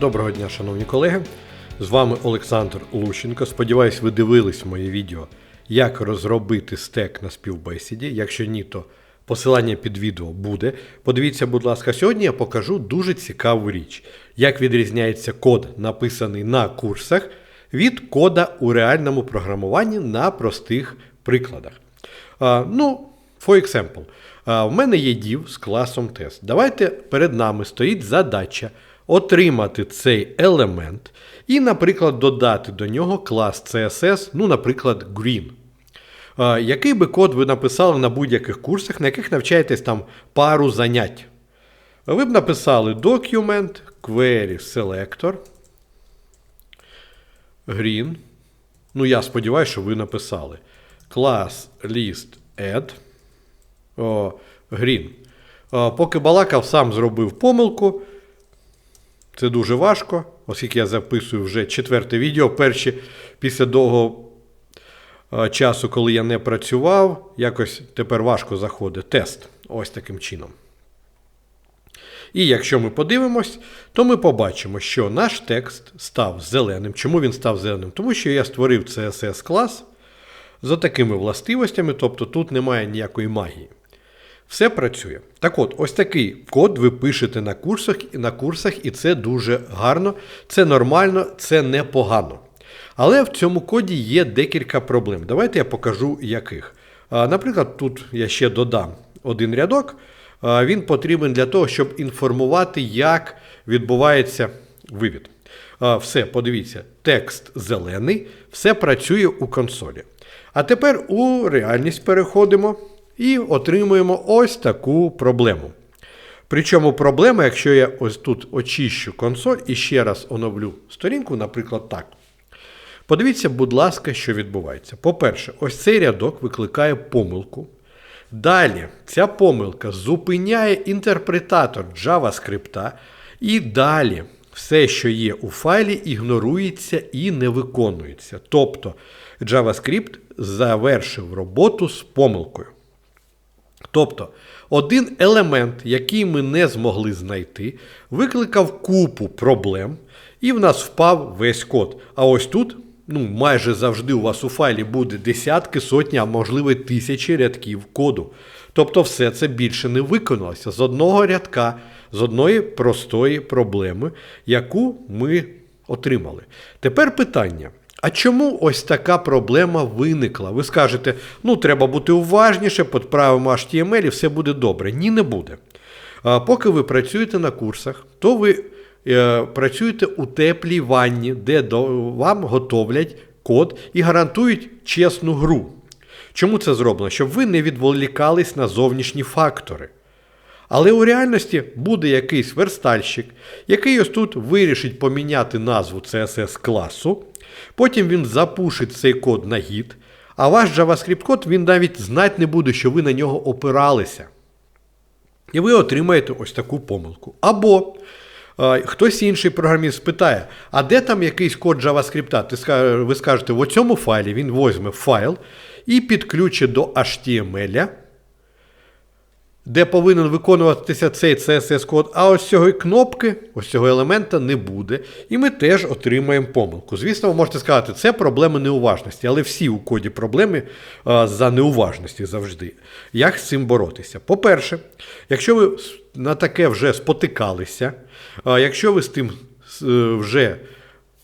Доброго дня, шановні колеги. З вами Олександр Лущенко. Сподіваюсь, ви дивились моє відео, як розробити стек на співбесіді. Якщо ні, то посилання під відео буде. Подивіться, будь ласка, сьогодні я покажу дуже цікаву річ, як відрізняється код, написаний на курсах, від кода у реальному програмуванні на простих прикладах. А, ну, for example, а, в мене є div з класом тест. Давайте перед нами стоїть задача отримати цей елемент і, наприклад, додати до нього клас CSS, ну, наприклад, green. Який би код ви написали на будь-яких курсах, на яких навчаєтесь там пару занять? Ви б написали document, query selector, green. Ну, я сподіваюся, що ви написали. Клас list add. Green. Поки балакав, сам зробив помилку. Це дуже важко, оскільки я записую вже четверте відео. Перші після довгого е, часу, коли я не працював, якось тепер важко заходить тест. Ось таким чином. І якщо ми подивимось, то ми побачимо, що наш текст став зеленим. Чому він став зеленим? Тому що я створив CSS клас за такими властивостями, тобто тут немає ніякої магії. Все працює. Так от, ось такий код ви пишете на курсах, на курсах, і це дуже гарно, це нормально, це непогано. Але в цьому коді є декілька проблем. Давайте я покажу яких. Наприклад, тут я ще додам один рядок. Він потрібен для того, щоб інформувати, як відбувається вивід. Все, подивіться, текст зелений, все працює у консолі. А тепер у реальність переходимо. І отримуємо ось таку проблему. Причому проблема, якщо я ось тут очищу консоль і ще раз оновлю сторінку, наприклад, так. Подивіться, будь ласка, що відбувається. По-перше, ось цей рядок викликає помилку. Далі ця помилка зупиняє інтерпретатор JavaScript, і далі все, що є у файлі, ігнорується і не виконується. Тобто JavaScript завершив роботу з помилкою. Тобто, один елемент, який ми не змогли знайти, викликав купу проблем, і в нас впав весь код. А ось тут, ну, майже завжди у вас у файлі буде десятки, сотні, а можливо тисячі рядків коду. Тобто, все це більше не виконалося з одного рядка, з одної простої проблеми, яку ми отримали. Тепер питання. А чому ось така проблема виникла? Ви скажете, ну треба бути уважніше, підправимо HTML і все буде добре. Ні, не буде. Поки ви працюєте на курсах, то ви е, працюєте у теплій ванні, де вам готовлять код і гарантують чесну гру. Чому це зроблено? Щоб ви не відволікались на зовнішні фактори. Але у реальності буде якийсь верстальщик, який ось тут вирішить поміняти назву CSS класу. Потім він запушить цей код на гід, а ваш JavaScript-код він навіть знати не буде, що ви на нього опиралися. І ви отримаєте ось таку помилку. Або е, хтось інший програміст спитає, а де там якийсь код JavaScript? Ви скажете, в цьому файлі він візьме файл і підключить до HTML де повинен виконуватися цей CSS-код, а ось цього кнопки, ось цього елемента не буде. І ми теж отримаємо помилку. Звісно, ви можете сказати, це проблема неуважності, але всі у коді проблеми а, за неуважності завжди. Як з цим боротися? По-перше, якщо ви на таке вже спотикалися, а, якщо ви з тим вже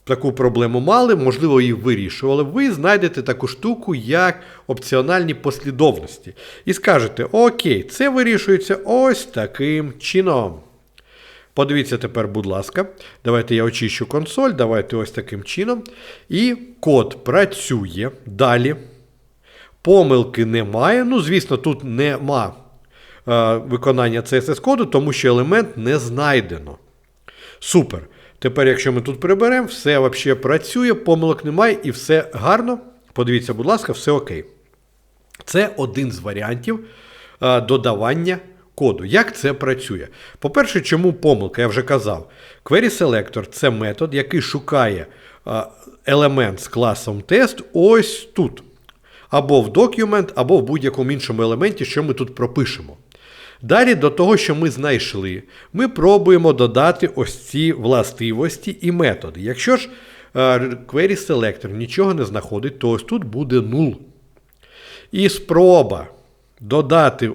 таку проблему мали, можливо, її вирішували, ви знайдете таку штуку, як опціональні послідовності. І скажете, окей, це вирішується ось таким чином. Подивіться тепер, будь ласка, давайте я очищу консоль, давайте ось таким чином. І код працює далі. Помилки немає. Ну, звісно, тут нема е, виконання CSS-коду, тому що елемент не знайдено. Супер. Тепер, якщо ми тут приберемо, все взагалі працює, помилок немає і все гарно. Подивіться, будь ласка, все окей. Це один з варіантів додавання коду. Як це працює? По-перше, чому помилка? Я вже казав. Query Selector це метод, який шукає елемент з класом тест ось тут. Або в документ, або в будь-якому іншому елементі, що ми тут пропишемо. Далі до того, що ми знайшли, ми пробуємо додати ось ці властивості і методи. Якщо ж е, query selector нічого не знаходить, то ось тут буде null. І спроба додати,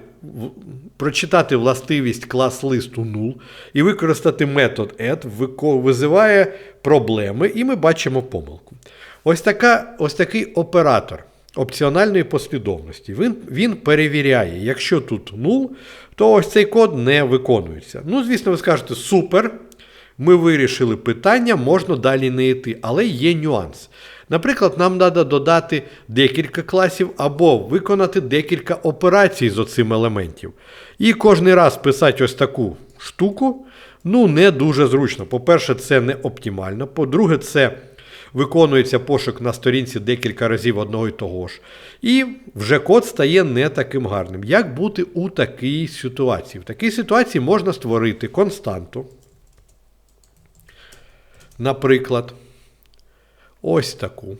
прочитати властивість клас листу null і використати метод add визиває проблеми, і ми бачимо помилку. Ось, така, ось такий оператор опціональної послідовності. Він, він перевіряє, якщо тут null, то ось цей код не виконується. Ну, звісно, ви скажете, супер. Ми вирішили питання, можна далі не йти, але є нюанс. Наприклад, нам треба додати декілька класів або виконати декілька операцій з оцим елементів. І кожен раз писати ось таку штуку ну, не дуже зручно. По-перше, це не оптимально. По-друге, це виконується пошук на сторінці декілька разів одного і того ж. І вже код стає не таким гарним. Як бути у такій ситуації? В такій ситуації можна створити константу. Наприклад, ось таку.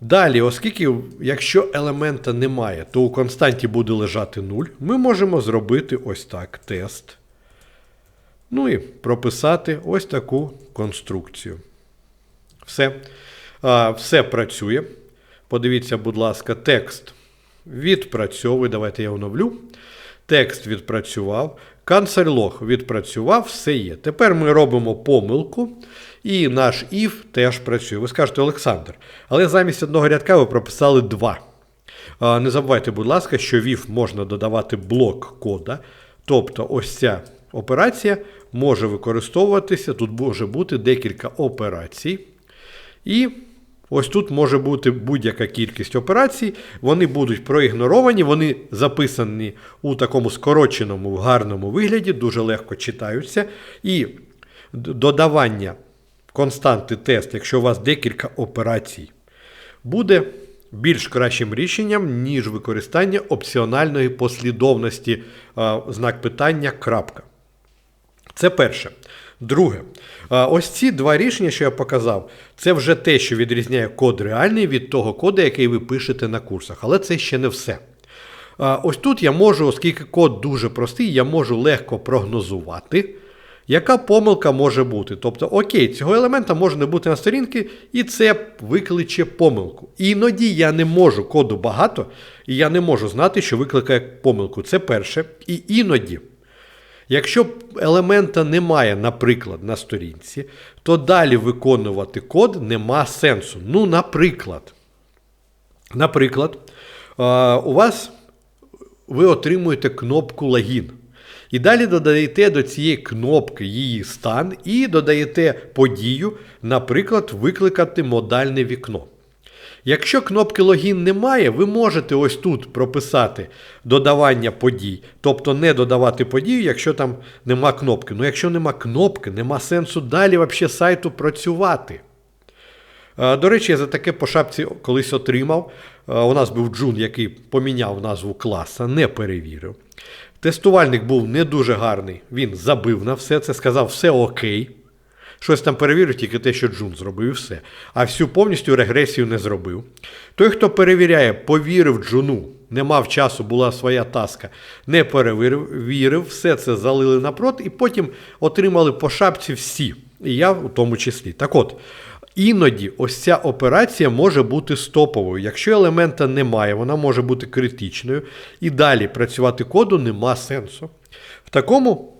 Далі, оскільки, якщо елемента немає, то у константі буде лежати 0, ми можемо зробити ось так тест. Ну і прописати ось таку конструкцію. Все. Все працює. Подивіться, будь ласка, текст відпрацьовує. Давайте я оновлю. Текст відпрацював. Канцель-лог відпрацював, все є. Тепер ми робимо помилку, і наш if теж працює. Ви скажете, Олександр, але замість одного рядка ви прописали два. Не забувайте, будь ласка, що в if можна додавати блок кода. Тобто, ось ця операція може використовуватися. Тут може бути декілька операцій. І ось тут може бути будь-яка кількість операцій. Вони будуть проігноровані, вони записані у такому скороченому, гарному вигляді, дуже легко читаються. І додавання константи тест, якщо у вас декілька операцій, буде більш кращим рішенням, ніж використання опціональної послідовності знак питання крапка. Це перше. Друге, ось ці два рішення, що я показав, це вже те, що відрізняє код реальний від того коду, який ви пишете на курсах. Але це ще не все. Ось тут я можу, оскільки код дуже простий, я можу легко прогнозувати, яка помилка може бути. Тобто, окей, цього елемента може не бути на сторінці, і це викличе помилку. Іноді я не можу коду багато, і я не можу знати, що викликає помилку. Це перше. І іноді. Якщо елемента немає, наприклад, на сторінці, то далі виконувати код нема сенсу. Ну, наприклад, наприклад, у вас ви отримуєте кнопку логін. І далі додаєте до цієї кнопки її стан і додаєте подію, наприклад, викликати модальне вікно. Якщо кнопки логін немає, ви можете ось тут прописати додавання подій, тобто не додавати подію, якщо там нема кнопки. Ну якщо нема кнопки, нема сенсу далі вообще сайту працювати. Е, До речі, я за таке по шапці колись отримав. Е, У нас був Джун, який поміняв назву класа, не перевірив. Тестувальник був не дуже гарний. Він забив на все це, сказав, все окей. Щось там перевірив, тільки те, що Джун зробив, і все. А всю повністю регресію не зробив. Той, хто перевіряє, повірив Джуну, не мав часу, була своя таска, не перевірив, вірив, все це залили напрот, і потім отримали по шапці всі. І я в тому числі. Так от, іноді ось ця операція може бути стоповою. Якщо елемента немає, вона може бути критичною, і далі працювати коду нема сенсу. В такому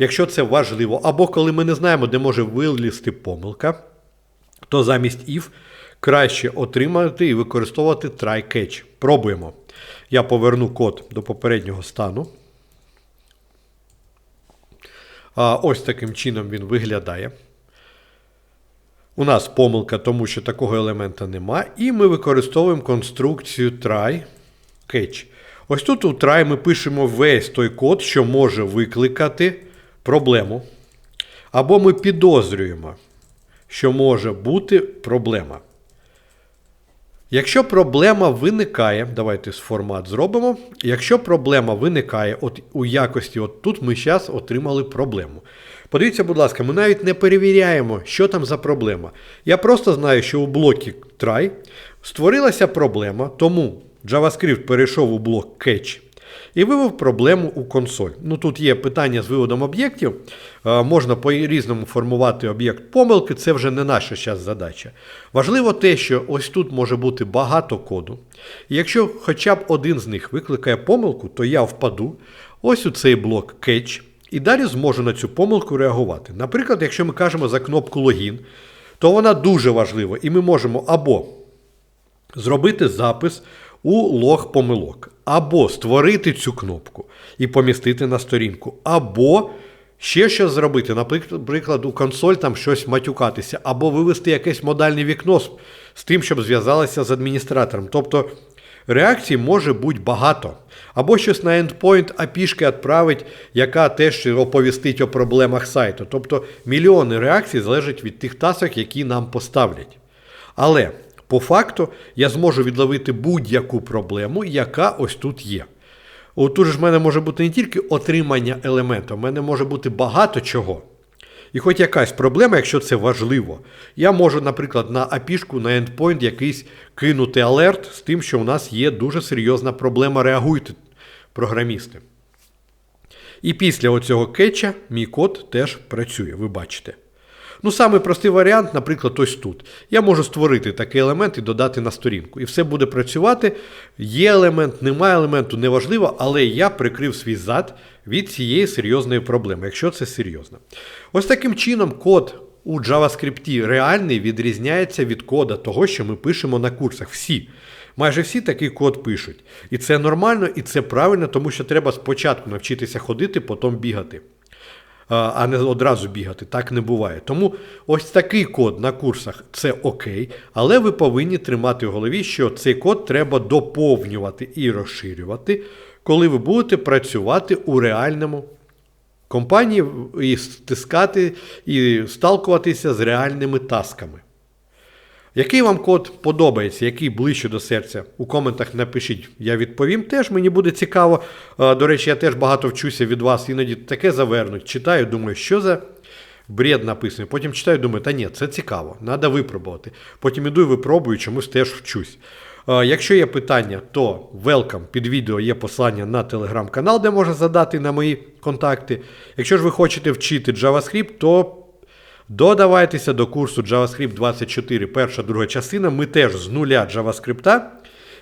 Якщо це важливо, або коли ми не знаємо, де може вилізти помилка, то замість if краще отримати і використовувати try catch. Пробуємо. Я поверну код до попереднього стану. Ось таким чином він виглядає. У нас помилка, тому що такого елемента нема, і ми використовуємо конструкцію try catch. Ось тут у try ми пишемо весь той код, що може викликати проблему. Або ми підозрюємо, що може бути проблема. Якщо проблема виникає, давайте формат зробимо. Якщо проблема виникає от у якості, от тут ми зараз отримали проблему. Подивіться, будь ласка, ми навіть не перевіряємо, що там за проблема. Я просто знаю, що у блокі try створилася проблема, тому JavaScript перейшов у блок catch. І вивів проблему у консоль. Ну тут є питання з виводом об'єктів. Е, Можна по-різному формувати об'єкт помилки, це вже не наша зараз задача. Важливо те, що ось тут може бути багато коду. І якщо хоча б один з них викликає помилку, то я впаду ось у цей блок catch і далі зможу на цю помилку реагувати. Наприклад, якщо ми кажемо за кнопку логін, то вона дуже важлива, і ми можемо або зробити запис у лог помилок, або створити цю кнопку і помістити на сторінку, або ще щось зробити, наприклад, у консоль там щось матюкатися, або вивести якесь модальне вікно з, тим, щоб зв'язалося з адміністратором. Тобто реакцій може бути багато. Або щось на endpoint API відправить, яка теж оповістить о проблемах сайту. Тобто мільйони реакцій залежать від тих тасок, які нам поставлять. Але по факту я зможу відловити будь-яку проблему, яка ось тут є. От Тут ж в мене може бути не тільки отримання елементу, в мене може бути багато чого. І хоч якась проблема, якщо це важливо, я можу, наприклад, на API, на endpoint якийсь кинути алерт з тим, що у нас є дуже серйозна проблема, реагуйте, програмісти. І після оцього кетча мій код теж працює, ви бачите. Ну, самий простий варіант, наприклад, ось тут. Я можу створити такий елемент і додати на сторінку. І все буде працювати. Є елемент, немає елементу, неважливо, але я прикрив свій зад від цієї серйозної проблеми, якщо це серйозно. Ось таким чином код у JavaScript реальний відрізняється від кода того, що ми пишемо на курсах. Всі. Майже всі такий код пишуть. І це нормально, і це правильно, тому що треба спочатку навчитися ходити, потім бігати а не одразу бігати. Так не буває. Тому ось такий код на курсах це окей, але ви повинні тримати в голові, що цей код треба доповнювати і розширювати, коли ви будете працювати у реальному компанії і стискати і сталкуватися з реальними тасками. Який вам код подобається, який ближче до серця? У коментах напишіть, я відповім. Теж мені буде цікаво. До речі, я теж багато вчуся від вас, іноді таке завернуть. Читаю, думаю, що за бред написаний. Потім читаю, думаю, та ні, це цікаво, треба випробувати. Потім іду і випробую, чомусь теж вчусь. Якщо є питання, то welcome, під відео є посилання на телеграм-канал, де можна задати на мої контакти. Якщо ж ви хочете вчити JavaScript, то Додавайтеся до курсу JavaScript 24, перша друга частина. Ми теж з нуля JavaScript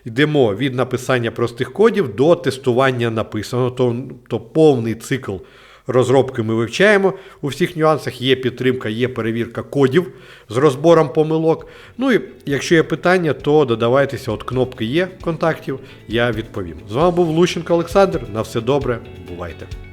йдемо від написання простих кодів до тестування написаного. То, то повний цикл розробки ми вивчаємо. У всіх нюансах є підтримка, є перевірка кодів з розбором помилок. Ну і якщо є питання, то додавайтеся, от кнопки є контактів, я відповім. З вами був Лущенко Олександр. На все добре, бувайте!